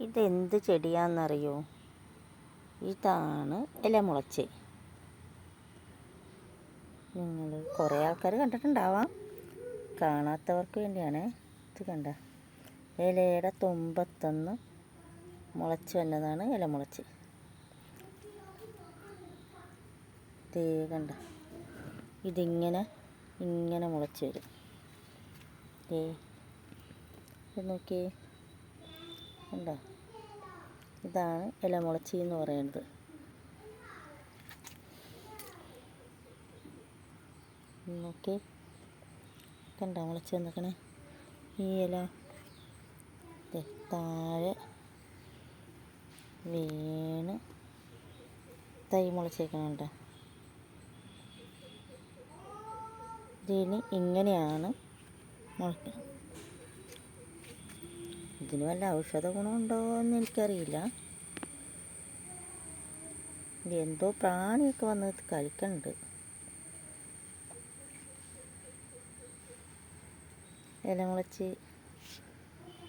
ഇതെന്ത് ചെടിയാണെന്നറിയോ ഇതാണ് ഇല മുളച്ച്. നിങ്ങൾ കുറേ ആൾക്കാർ കണ്ടിട്ടുണ്ടാവാം. കാണാത്തവർക്ക് വേണ്ടിയാണ് ഇത് കണ്ട. ഇലയുടെ തുമ്പത്തൊന്ന് മുളച്ച് വന്നതാണ് ഇലമുളച്ച് ദേ കണ്ട. ഇതിങ്ങനെ ഇങ്ങനെ മുളച്ച് വരും. ഇത് നോക്കിയേ. കണ്ടോ ഇതാണ് ഇലമുളച്ചി എന്ന് പറയുന്നത് നോക്കി. കണ്ടോ മുളച്ച് വന്നിക്കണേ? ഈ ഇല. താഴെ വീണ് തൈ മുളച്ചേക്കണുണ്ട്. ഇതിന് ഇങ്ങനെയാണ് മുളയ്ക്കുന്നത് ഇതിന് വല്ല ഔഷധ ഗുണമുണ്ടോ എന്ന് എനിക്കറിയില്ല. എന്തോ പ്രാണിയൊക്കെ വന്ന് ഇത് ഇലമുളച്ച് ഇല മുളച്ച്